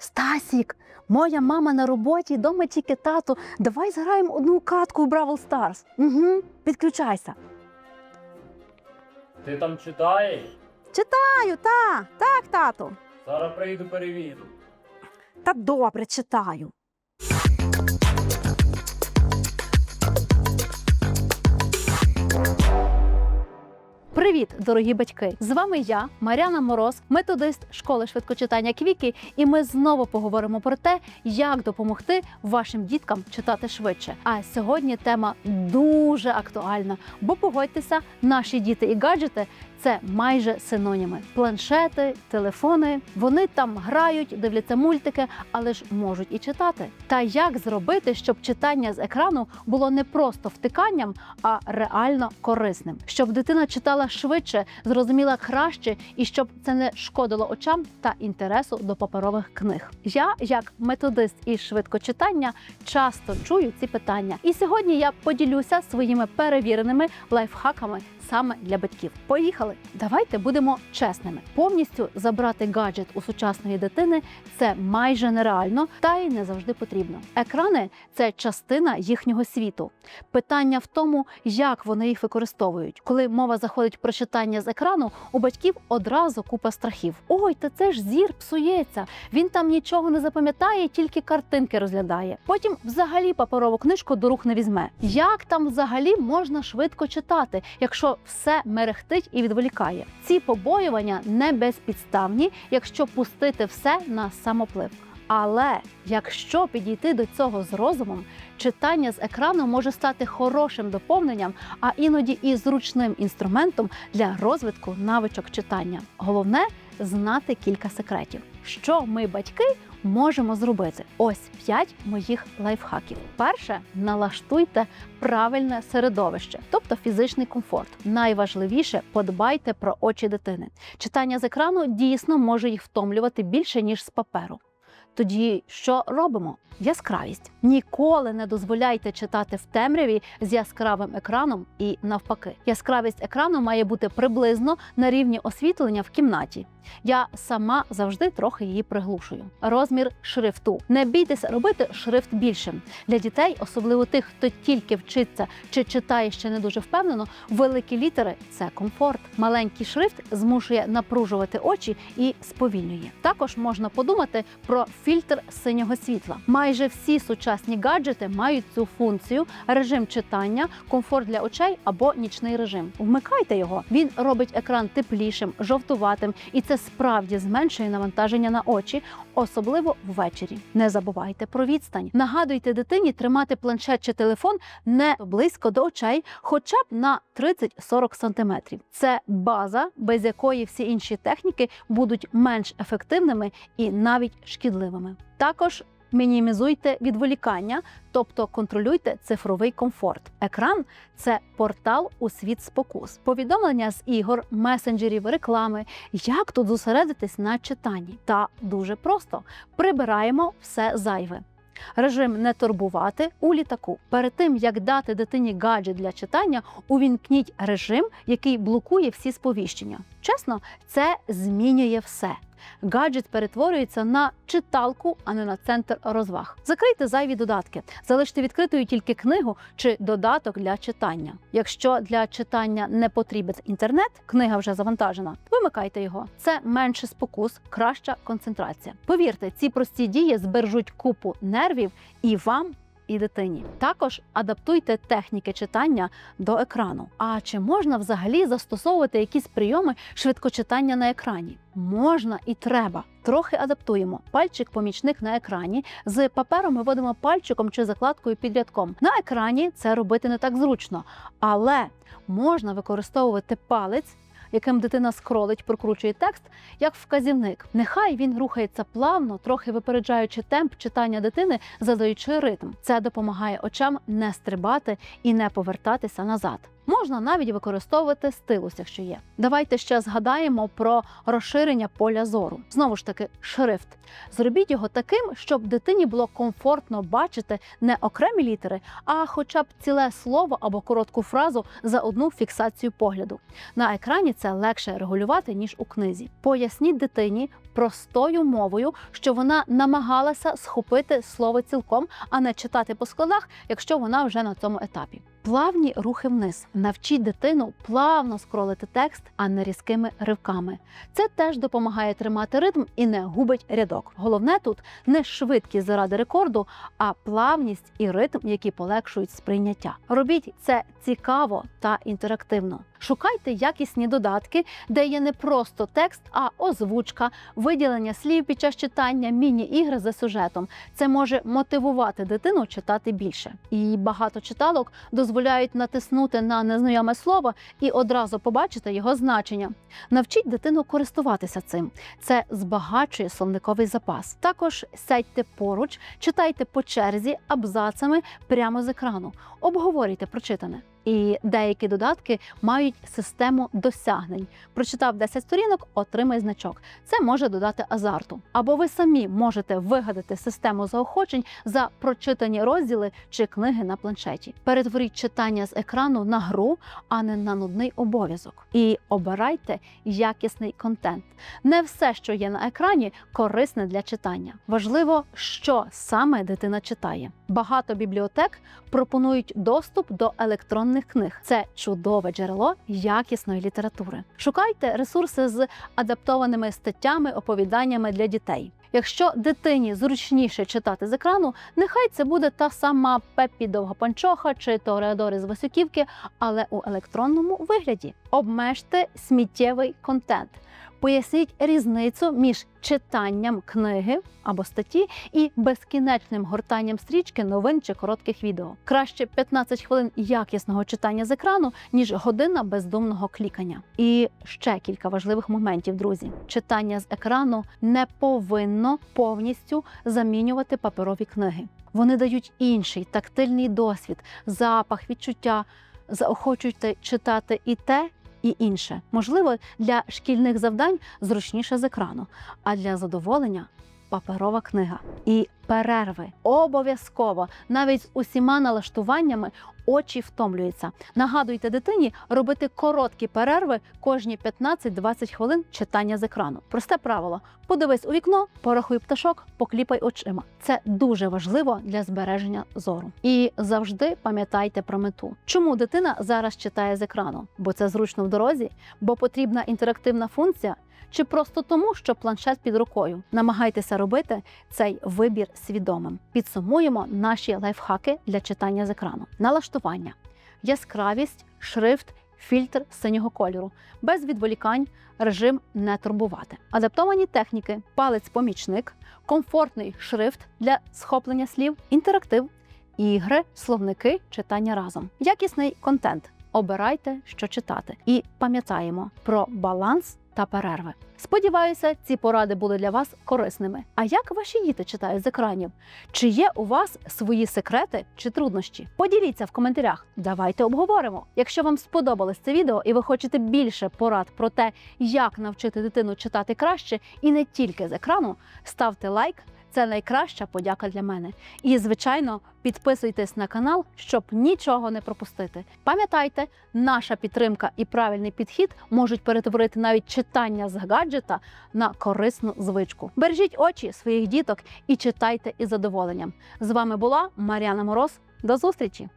Стасік, моя мама на роботі, дома тільки тато. Давай зграємо одну катку в Бравл Старс. Угу, підключайся. Ти там читаєш? Читаю, та, так, тату. Зараз прийду перевірю. Та добре читаю. Привіт, дорогі батьки! З вами я, Мар'яна Мороз, методист школи швидкочитання Квіки, і ми знову поговоримо про те, як допомогти вашим діткам читати швидше. А сьогодні тема дуже актуальна, бо погодьтеся, наші діти і гаджети це майже синоніми. Планшети, телефони. Вони там грають, дивляться мультики, але ж можуть і читати. Та як зробити, щоб читання з екрану було не просто втиканням, а реально корисним, щоб дитина читала швидше, зрозуміла краще, і щоб це не шкодило очам та інтересу до паперових книг. Я, як методист із швидкочитання, часто чую ці питання. І сьогодні я поділюся своїми перевіреними лайфхаками саме для батьків. Поїхали! Давайте будемо чесними. Повністю забрати гаджет у сучасної дитини це майже нереально та й не завжди потрібно. Екрани це частина їхнього світу. Питання в тому, як вони їх використовують. Коли мова заходить про читання з екрану, у батьків одразу купа страхів. Ой, та це ж зір псується. Він там нічого не запам'ятає, тільки картинки розглядає. Потім взагалі паперову книжку до рук не візьме. Як там взагалі можна швидко читати, якщо все мерехтить і відволікає? Ці побоювання не безпідставні, якщо пустити все на самоплив. Але якщо підійти до цього з розумом, читання з екрану може стати хорошим доповненням, а іноді і зручним інструментом для розвитку навичок читання. Головне знати кілька секретів, що ми, батьки, можемо зробити. Ось п'ять моїх лайфхаків. Перше, налаштуйте правильне середовище, тобто фізичний комфорт. Найважливіше подбайте про очі дитини. Читання з екрану дійсно може їх втомлювати більше ніж з паперу. Тоді що робимо? Яскравість. Ніколи не дозволяйте читати в темряві з яскравим екраном і навпаки. Яскравість екрану має бути приблизно на рівні освітлення в кімнаті. Я сама завжди трохи її приглушую. Розмір шрифту. Не бійтеся робити шрифт більшим. Для дітей, особливо тих, хто тільки вчиться чи читає ще не дуже впевнено, великі літери це комфорт. Маленький шрифт змушує напружувати очі і сповільнює. Також можна подумати про фільтр синього світла. Майже всі сучасні гаджети мають цю функцію: режим читання, комфорт для очей або нічний режим. Вмикайте його. Він робить екран теплішим, жовтуватим, і це справді зменшує навантаження на очі, особливо ввечері. Не забувайте про відстань. Нагадуйте дитині тримати планшет чи телефон не близько до очей, хоча б на 30-40 сантиметрів. Це база, без якої всі інші техніки будуть менш ефективними і навіть шкідливими. Також Мінімізуйте відволікання, тобто контролюйте цифровий комфорт. Екран це портал у світ спокус, повідомлення з ігор, месенджерів, реклами. Як тут зосередитись на читанні? Та дуже просто прибираємо все зайве. Режим не турбувати у літаку. Перед тим як дати дитині гаджет для читання, увімкніть режим, який блокує всі сповіщення. Чесно, це змінює все. Гаджет перетворюється на читалку, а не на центр розваг. Закрийте зайві додатки, залиште відкритою тільки книгу чи додаток для читання. Якщо для читання не потрібен інтернет, книга вже завантажена. Вимикайте його. Це менше спокус, краща концентрація. Повірте, ці прості дії збережуть купу нервів і вам. І дитині також адаптуйте техніки читання до екрану. А чи можна взагалі застосовувати якісь прийоми швидкочитання на екрані? Можна і треба. Трохи адаптуємо. Пальчик-помічник на екрані. З папером ми водимо пальчиком чи закладкою під рядком. На екрані це робити не так зручно, але можна використовувати палець. Яким дитина скролить, прокручує текст, як вказівник. Нехай він рухається плавно, трохи випереджаючи темп читання дитини, задаючи ритм. Це допомагає очам не стрибати і не повертатися назад. Можна навіть використовувати стилус, якщо є. Давайте ще згадаємо про розширення поля зору. Знову ж таки, шрифт. Зробіть його таким, щоб дитині було комфортно бачити не окремі літери, а хоча б ціле слово або коротку фразу за одну фіксацію погляду. На екрані це легше регулювати ніж у книзі. Поясніть дитині простою мовою, що вона намагалася схопити слово цілком, а не читати по складах, якщо вона вже на цьому етапі. Плавні рухи вниз. Навчіть дитину плавно скролити текст, а не різкими ривками. Це теж допомагає тримати ритм і не губить рядок. Головне тут не швидкість заради рекорду, а плавність і ритм, які полегшують сприйняття. Робіть це цікаво та інтерактивно. Шукайте якісні додатки, де є не просто текст, а озвучка, виділення слів під час читання, міні-ігри за сюжетом. Це може мотивувати дитину читати більше. І багато читалок дозволяють натиснути на незнайоме слово і одразу побачити його значення. Навчіть дитину користуватися цим. Це збагачує словниковий запас. Також сядьте поруч, читайте по черзі абзацами прямо з екрану, обговорюйте прочитане. І деякі додатки мають систему досягнень. Прочитав 10 сторінок, отримай значок. Це може додати азарту. Або ви самі можете вигадати систему заохочень за прочитані розділи чи книги на планшеті. Перетворіть читання з екрану на гру, а не на нудний обов'язок. І обирайте якісний контент. Не все, що є на екрані, корисне для читання. Важливо, що саме дитина читає. Багато бібліотек пропонують доступ до електронних книг. Це чудове джерело якісної літератури. Шукайте ресурси з адаптованими статтями, оповіданнями для дітей. Якщо дитині зручніше читати з екрану, нехай це буде та сама Пеппі Довгопанчоха чи Тореадори з Васюківки, але у електронному вигляді. Обмежте сміттєвий контент. Поясніть різницю між читанням книги або статті і безкінечним гортанням стрічки новин чи коротких відео. Краще 15 хвилин якісного читання з екрану, ніж година бездумного клікання. І ще кілька важливих моментів, друзі. Читання з екрану не повинно повністю замінювати паперові книги. Вони дають інший тактильний досвід, запах, відчуття, заохочуйте читати і те, і інше. Можливо, для шкільних завдань зручніше з екрану, а для задоволення паперова книга. І перерви обов'язково, навіть з усіма налаштуваннями, очі втомлюються. Нагадуйте дитині робити короткі перерви кожні 15-20 хвилин читання з екрану. Просте правило: подивись у вікно, порахуй пташок, покліпай очима. Це дуже важливо для збереження зору. І завжди пам'ятайте про мету. Чому дитина зараз читає з екрану? Бо це зручно в дорозі, бо потрібна інтерактивна функція. Чи просто тому, що планшет під рукою? Намагайтеся робити цей вибір свідомим. Підсумуємо наші лайфхаки для читання з екрану. Налаштування, яскравість, шрифт, фільтр синього кольору, без відволікань, режим не турбувати. Адаптовані техніки, палець-помічник, комфортний шрифт для схоплення слів, інтерактив, ігри, словники, читання разом. Якісний контент. Обирайте, що читати, і пам'ятаємо про баланс та перерви. Сподіваюся, ці поради були для вас корисними. А як ваші діти читають з екранів? Чи є у вас свої секрети чи труднощі? Поділіться в коментарях. Давайте обговоримо. Якщо вам сподобалось це відео і ви хочете більше порад про те, як навчити дитину читати краще і не тільки з екрану, ставте лайк. Це найкраща подяка для мене. І, звичайно, підписуйтесь на канал, щоб нічого не пропустити. Пам'ятайте, наша підтримка і правильний підхід можуть перетворити навіть читання з гаджета на корисну звичку. Бережіть очі своїх діток і читайте із задоволенням. З вами була Мар'яна Мороз. До зустрічі!